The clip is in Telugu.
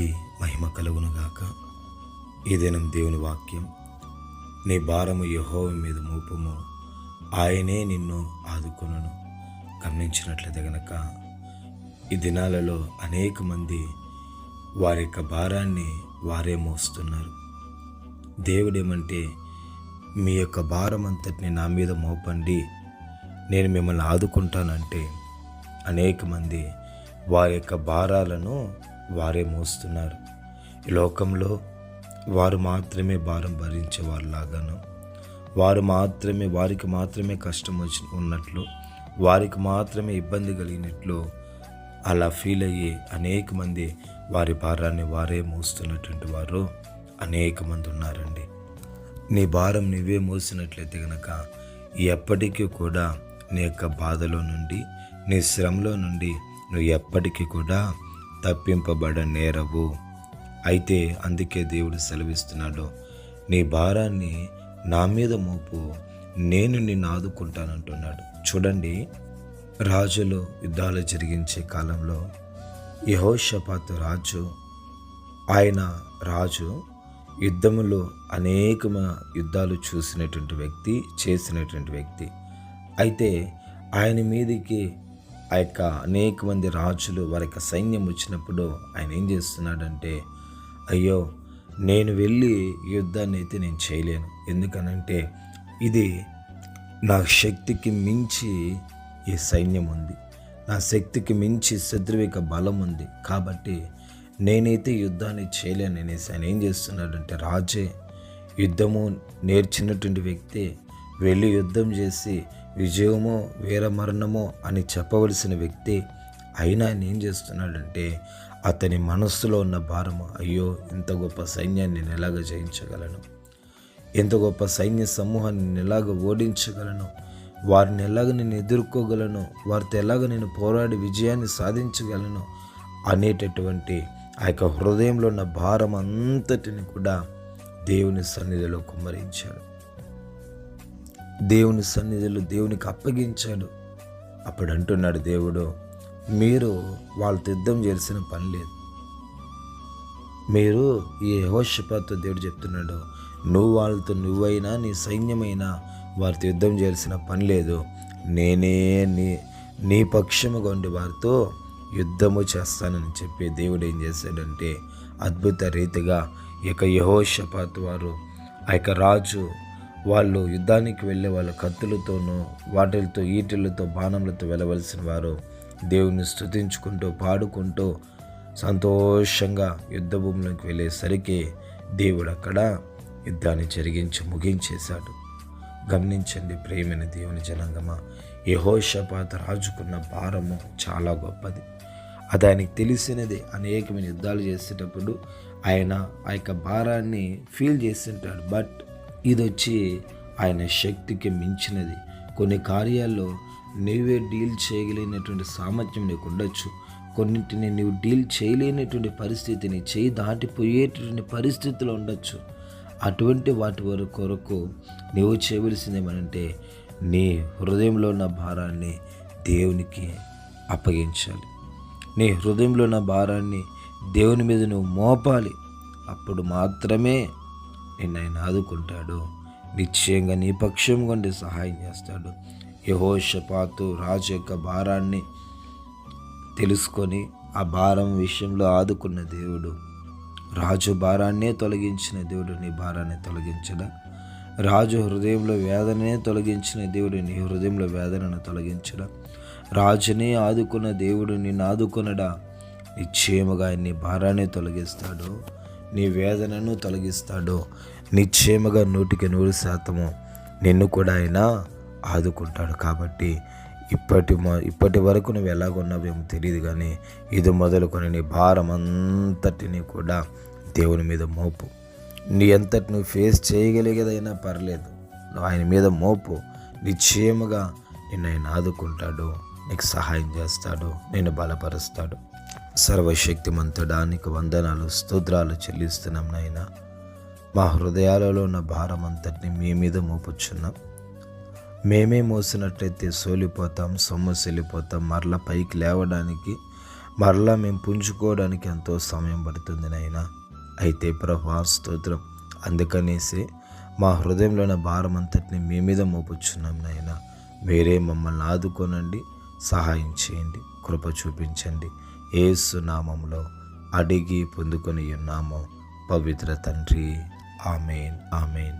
దేవునికి మహిమ కలుగునుగాక. ఏదైనా దేవుని వాక్యం. నీ భారము యహోవ మీద మోపము. ఆయనే నిన్ను ఆదుకొనను. గమనించినట్లయితే గనక ఈ దినాలలో అనేక మంది వారి యొక్క భారాన్ని వారే మోస్తున్నారు. దేవుడేమంటే మీ యొక్క భారం అంతటిని నా మీద మోపండి. నేను మిమ్మల్ని ఆదుకుంటానంటే అనేక మంది వారి యొక్క భారాలను వారే మోస్తున్నారు. ఈ లోకంలో వారు మాత్రమే భారం భరించే వారిలాగాను వారు మాత్రమే వారికి మాత్రమే కష్టం వచ్చి ఉన్నట్లు వారికి మాత్రమే ఇబ్బంది కలిగినట్లు అలా ఫీల్ అయ్యి అనేక మంది వారి భారాన్ని వారే మోస్తున్నటువంటి వారు అనేక మంది ఉన్నారండి. నీ భారం నువ్వే మోసినట్లయితే గనక ఎప్పటికీ కూడా నీ యొక్క బాధలో నుండి నీ శ్రమలో నుండి నువ్వు ఎప్పటికీ కూడా తప్పింపబడ నేరవు. అయితే అందుకే దేవుడు సెలవిస్తున్నాడు నీ భారాన్ని నా మీద మోపు నేను నిన్ను ఆదుకుంటానంటున్నాడు. చూడండి రాజులు యుద్ధాలు జరిగించే కాలంలో యహోషపాత్ రాజు ఆయన రాజు యుద్ధములో అనేక యుద్ధాలు చూసినటువంటి వ్యక్తి చేసినటువంటి వ్యక్తి. అయితే ఆయన మీదికి ఆ యొక్క అనేక మంది రాజులు వారి యొక్క సైన్యం వచ్చినప్పుడు ఆయన ఏం చేస్తున్నాడంటే అయ్యో నేను వెళ్ళి యుద్ధాన్ని అయితే నేను చేయలేను. ఎందుకనంటే ఇది నా శక్తికి మించి ఈ సైన్యం ఉంది. నా శక్తికి మించి శత్రువిక బలం ఉంది. కాబట్టి నేనైతే యుద్ధాన్ని చేయలేను. అనేసి ఆయన ఏం చేస్తున్నాడంటే రాజే యుద్ధము నేర్చినటువంటి వ్యక్తి వెళ్ళి యుద్ధం చేసి విజయమో వీరమరణమో అని చెప్పవలసిన వ్యక్తి అయినా ఆయన ఏం చేస్తున్నాడంటే అతని మనస్సులో ఉన్న భారము అయ్యో ఇంత గొప్ప సైన్యాన్ని నేను ఎలాగ జయించగలను? ఎంత గొప్ప సైన్య సమూహాన్ని నేను ఎలాగ ఓడించగలను? వారిని ఎలాగ నేను ఎదుర్కోగలను? వారితో ఎలాగ నేను పోరాడి విజయాన్ని సాధించగలను? అనేటటువంటి ఆ యొక్క హృదయంలో ఉన్న భారం అంతటిని కూడా దేవుని సన్నిధిలో కుమ్మరించాడు. దేవుని సన్నిధిలో దేవునికి అప్పగించాడు. అప్పుడు అంటున్నాడు దేవుడు మీరు వాళ్ళతో యుద్ధం చేయాల్సిన పని లేదు. మీరు ఈ యహోషపాతో దేవుడు చెప్తున్నాడు నువ్వు వాళ్ళతో నువ్వైనా నీ సైన్యమైనా వారితో యుద్ధం చేయాల్సిన పని లేదు. నేనే నీ నీ పక్షముగా ఉండి వారితో యుద్ధము చేస్తానని చెప్పి దేవుడు ఏం చేశాడంటే అద్భుత రీతిగా ఇక యహోషపాత్ వారు ఆ యొక్క రాజు వాళ్ళు యుద్ధానికి వెళ్ళే వాళ్ళ కత్తులతోనూ వాటిలతో ఈటిలతో బాణములతో వెళ్ళవలసిన వారు దేవుని స్తుతించుకుంటూ పాడుకుంటూ సంతోషంగా యుద్ధ భూమిలోకి వెళ్ళేసరికి దేవుడు అక్కడ యుద్ధాన్ని జరిగించి ముగించేశాడు. గమనించండి ప్రేమైన దేవుని జనాంగమా యహోషపాత రాజుకున్న భారము చాలా గొప్పది. అది ఆయనకు తెలిసినది. అనేకమైన యుద్ధాలు చేసేటప్పుడు ఆయన ఆ యొక్క భారాన్ని ఫీల్ చేస్తుంటాడు. బట్ ఇది వచ్చి ఆయన శక్తికి మించినది. కొన్ని కార్యాల్లో నీవే డీల్ చేయగలిగినటువంటి సామర్థ్యం నీకు ఉండొచ్చు కొన్నింటిని నువ్వు డీల్ చేయలేనటువంటి పరిస్థితిని చేయి దాటిపోయేటటువంటి పరిస్థితులు ఉండొచ్చు. అటువంటి వాటి వరకు కొరకు నీవు చేయవలసింది ఏమనంటే నీ హృదయంలో ఉన్న భారాన్ని దేవునికి అప్పగించాలి. నీ హృదయంలో ఉన్న భారాన్ని దేవుని మీద నువ్వు మోపాలి. అప్పుడు మాత్రమే నిన్ను ఆయన ఆదుకుంటాడు. నిశ్చయంగా నీ పక్షం కొండి సహాయం చేస్తాడు. యహోషపాతు రాజు యొక్క భారాన్ని తెలుసుకొని ఆ భారం విషయంలో ఆదుకున్న దేవుడు. రాజు భారాన్నే తొలగించిన దేవుడు నీ భారాన్ని తొలగించడా? రాజు హృదయంలో వేదననే తొలగించిన దేవుడు నీ హృదయంలో వేదనను తొలగించడా? రాజునే ఆదుకున్న దేవుడు నిన్ను ఆదుకునడా? నిశ్చయముగా నీ భారాన్ని తొలగిస్తాడు. నీ వేదనను తొలగిస్తాడు. నిశ్చయముగా నూటికి నూరు శాతము నిన్ను కూడా ఆయన ఆదుకుంటాడు. కాబట్టి ఇప్పటి ఇప్పటి వరకు నువ్వు ఎలాగున్నావేమో తెలియదు కానీ ఇది మొదలుకొని నీ భారం అంతటిని కూడా దేవుని మీద మోపు. నీ అంతటి నువ్వు ఫేస్ చేయగలిగేదైనా పర్లేదు. నువ్వు ఆయన మీద మోపు. నిశ్చయముగా నిన్ను ఆయన ఆదుకుంటాడు. నీకు సహాయం చేస్తాడు. నిన్ను బలపరుస్తాడు. సర్వశక్తిమంతుడా నీకు వందనాలు స్తోత్రాలు చెల్లిస్తున్నాం నాయన. మా హృదయాలలో ఉన్న భారం అంతటిని మీ మీద మోపుచున్నాం. మేమే మోసినట్లయితే సోలిపోతాం సొమ్మసిల్లిపోతాం మరల పైకి లేవడానికి మరలా మేము పుంజుకోవడానికి ఎంతో సమయం పడుతుంది నాయనా. అయితే ప్రభా స్తోత్రం. అందుకనేసి మా హృదయంలో ఉన్న భారం అంతటిని మీ మీద మోపుచున్నాం నాయన. మీరే మమ్మల్ని ఆదుకోనండి సహాయం చేయండి కృప చూపించండి. ఏసు నామంలో అడిగి పొందుకొని ఉన్నాము పవిత్ర తండ్రి. ആമേൻ ആമേൻ